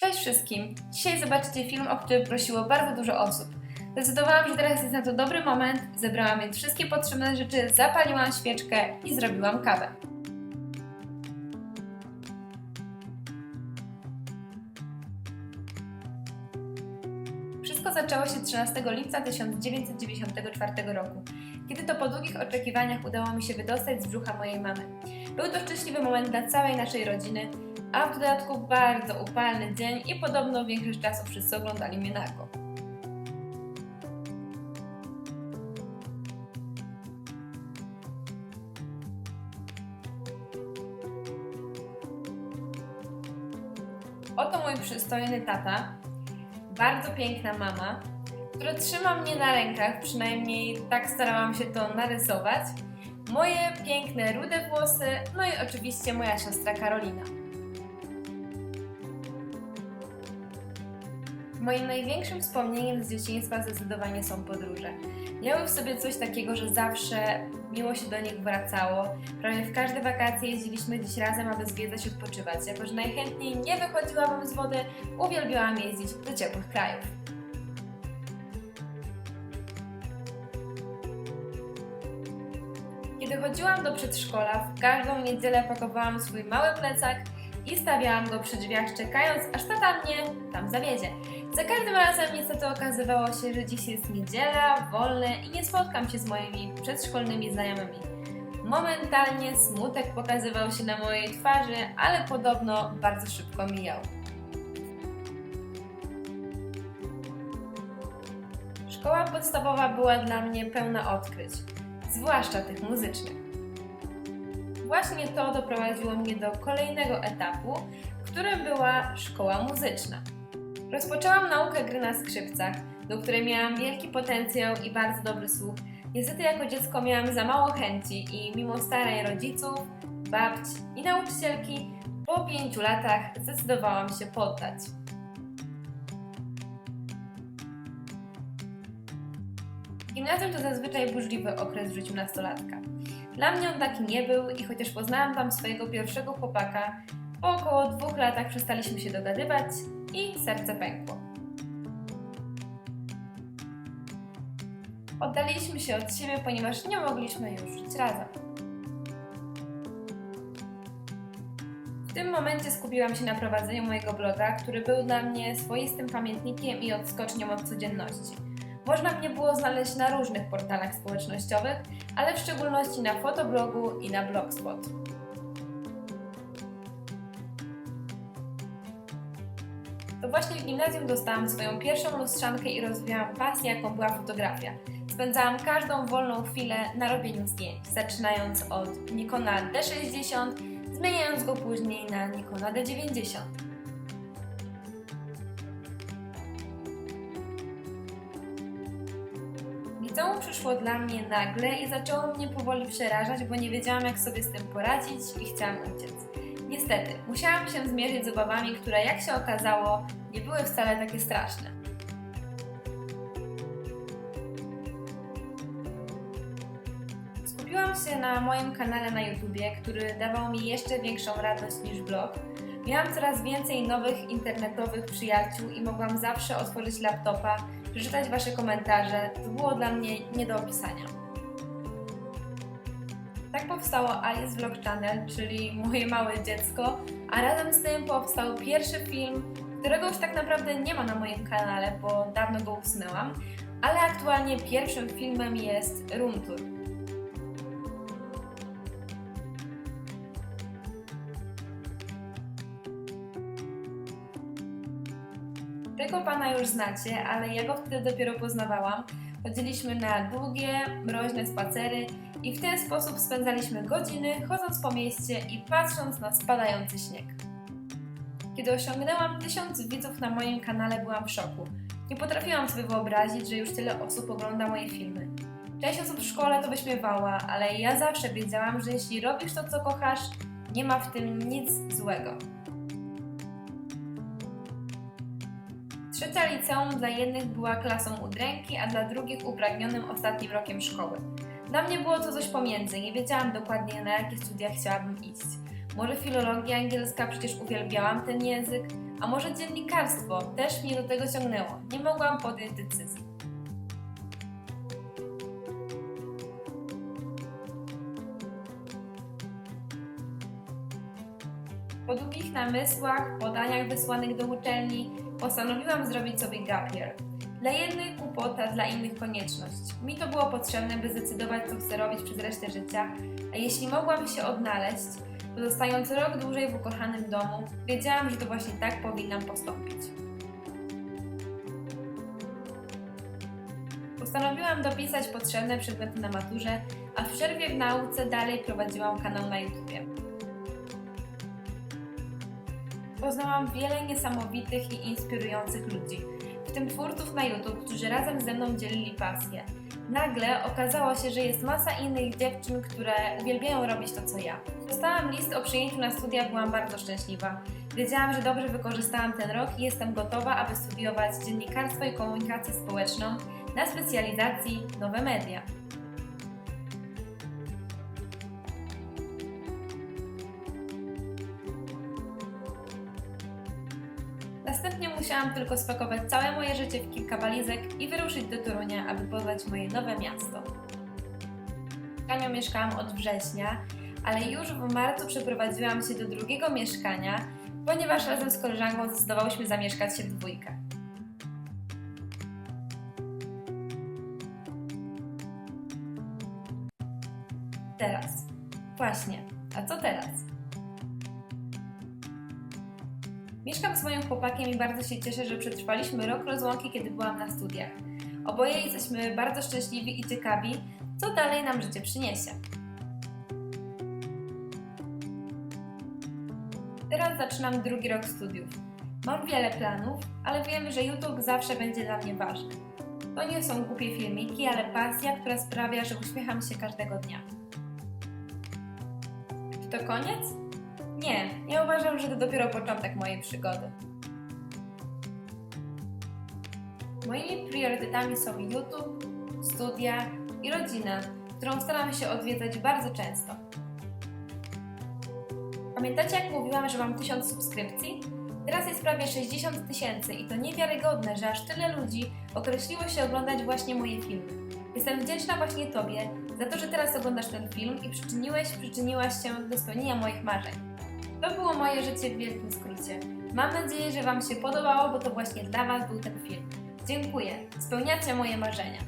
Cześć wszystkim! Dzisiaj zobaczycie film, o który prosiło bardzo dużo osób. Zdecydowałam, że teraz jest na to dobry moment, zebrałam więc wszystkie potrzebne rzeczy, zapaliłam świeczkę i zrobiłam kawę. Wszystko zaczęło się 13 lipca 1994 roku, kiedy to po długich oczekiwaniach udało mi się wydostać z brzucha mojej mamy. Był to szczęśliwy moment dla całej naszej rodziny, a w dodatku bardzo upalny dzień i podobno większość czasu wszyscy oglądali mnie nago. Oto mój przystojny tata, bardzo piękna mama, która trzyma mnie na rękach, przynajmniej tak starałam się to narysować, moje piękne rude włosy, no i oczywiście moja siostra Karolina. Moim największym wspomnieniem z dzieciństwa zdecydowanie są podróże. Miały w sobie coś takiego, że zawsze miło się do nich wracało. Prawie w każde wakacje jeździliśmy gdzieś razem, aby zwiedzać i odpoczywać. Jako, że najchętniej nie wychodziłabym z wody, uwielbiałam jeździć do ciepłych krajów. Kiedy chodziłam do przedszkola, w każdą niedzielę pakowałam swój mały plecak i stawiałam go przy drzwiach, czekając, aż tata mnie tam zawiedzie. Za każdym razem niestety okazywało się, że dziś jest niedziela, wolne i nie spotkam się z moimi przedszkolnymi znajomymi. Momentalnie smutek pokazywał się na mojej twarzy, ale podobno bardzo szybko mijał. Szkoła podstawowa była dla mnie pełna odkryć, zwłaszcza tych muzycznych. Właśnie to doprowadziło mnie do kolejnego etapu, którym była szkoła muzyczna. Rozpoczęłam naukę gry na skrzypcach, do której miałam wielki potencjał i bardzo dobry słuch. Niestety jako dziecko miałam za mało chęci i mimo starań rodziców, babci i nauczycielki, po pięciu latach zdecydowałam się poddać. Gimnazjum to zazwyczaj burzliwy okres w życiu nastolatka. Dla mnie on taki nie był i chociaż poznałam tam swojego pierwszego chłopaka, po około dwóch latach przestaliśmy się dogadywać i serce pękło. Oddaliliśmy się od siebie, ponieważ nie mogliśmy już żyć razem. W tym momencie skupiłam się na prowadzeniu mojego bloga, który był dla mnie swoistym pamiętnikiem i odskocznią od codzienności. Można mnie było znaleźć na różnych portalach społecznościowych, ale w szczególności na fotoblogu i na blogspot. Właśnie w gimnazjum dostałam swoją pierwszą lustrzankę i rozwijałam pasję, jaką była fotografia. Spędzałam każdą wolną chwilę na robieniu zdjęć, zaczynając od Nikona D60, zmieniając go później na Nikona D90. Liceum przyszło dla mnie nagle i zaczęło mnie powoli przerażać, bo nie wiedziałam jak sobie z tym poradzić i chciałam uciec. Niestety, musiałam się zmierzyć z obawami, które jak się okazało, nie były wcale takie straszne. Skupiłam się na moim kanale na YouTubie, który dawał mi jeszcze większą radość niż blog. Miałam coraz więcej nowych internetowych przyjaciół i mogłam zawsze otworzyć laptopa, przeczytać Wasze komentarze. To było dla mnie nie do opisania. Tak powstało Alice Vlog Channel, czyli moje małe dziecko, a razem z tym powstał pierwszy film, którego już tak naprawdę nie ma na moim kanale, bo dawno go usunęłam, ale aktualnie pierwszym filmem jest Room Tour. Tego pana już znacie, ale ja go wtedy dopiero poznawałam. Chodziliśmy na długie, mroźne spacery i w ten sposób spędzaliśmy godziny chodząc po mieście i patrząc na spadający śnieg. Kiedy osiągnęłam tysiąc widzów na moim kanale, byłam w szoku. Nie potrafiłam sobie wyobrazić, że już tyle osób ogląda moje filmy. Część osób w szkole to wyśmiewała, ale ja zawsze wiedziałam, że jeśli robisz to, co kochasz, nie ma w tym nic złego. Trzecia liceum dla jednych była klasą udręki, a dla drugich upragnionym ostatnim rokiem szkoły. Dla mnie było to coś pomiędzy, nie wiedziałam dokładnie na jakie studia chciałabym iść. Może filologia angielska, przecież uwielbiałam ten język, A może dziennikarstwo też mnie do tego ciągnęło. Nie mogłam podjąć decyzji. Po długich namysłach, podaniach wysłanych do uczelni, postanowiłam zrobić sobie gap year. Dla jednych głupota, dla innych konieczność. Mi to było potrzebne, by zdecydować, co chcę robić przez resztę życia, a jeśli mogłam się odnaleźć, pozostając rok dłużej w ukochanym domu, wiedziałam, że to właśnie tak powinnam postąpić. Postanowiłam dopisać potrzebne przedmioty na maturze, a w przerwie w nauce dalej prowadziłam kanał na YouTubie. Poznałam wiele niesamowitych i inspirujących ludzi, w tym twórców na YouTube, którzy razem ze mną dzielili pasję. Nagle okazało się, że jest masa innych dziewczyn, które uwielbiają robić to, co ja. Dostałam list o przyjęciu na studia, byłam bardzo szczęśliwa. Wiedziałam, że dobrze wykorzystałam ten rok i jestem gotowa, aby studiować dziennikarstwo i komunikację społeczną na specjalizacji Nowe Media. Musiałam tylko spakować całe moje życie w kilka walizek i wyruszyć do Torunia, aby poznać moje nowe miasto. W mieszkałam od września, ale już w marcu przeprowadziłam się do drugiego mieszkania, ponieważ razem z koleżanką zdecydowałyśmy zamieszkać się w dwójkę. Teraz. Właśnie. A co teraz? Mieszkam z moim chłopakiem i bardzo się cieszę, że przetrwaliśmy rok rozłąki, kiedy byłam na studiach. Oboje jesteśmy bardzo szczęśliwi i ciekawi, co dalej nam życie przyniesie. Teraz zaczynam drugi rok studiów. Mam wiele planów, ale wiem, że YouTube zawsze będzie dla mnie ważny. To nie są głupie filmiki, ale pasja, która sprawia, że uśmiecham się każdego dnia. Czy to koniec? Nie, ja uważam, że to dopiero początek mojej przygody. Moimi priorytetami są YouTube, studia i rodzina, którą staram się odwiedzać bardzo często. Pamiętacie, jak mówiłam, że mam 1000 subskrypcji? Teraz jest prawie 60 tysięcy i to niewiarygodne, że aż tyle ludzi określiło się oglądać właśnie moje filmy. Jestem wdzięczna właśnie Tobie za to, że teraz oglądasz ten film i przyczyniłeś, przyczyniłaś się do spełnienia moich marzeń. To było moje życie w wielkim skrócie. Mam nadzieję, że Wam się podobało, bo to właśnie dla Was był ten film. Dziękuję, spełniacie moje marzenia.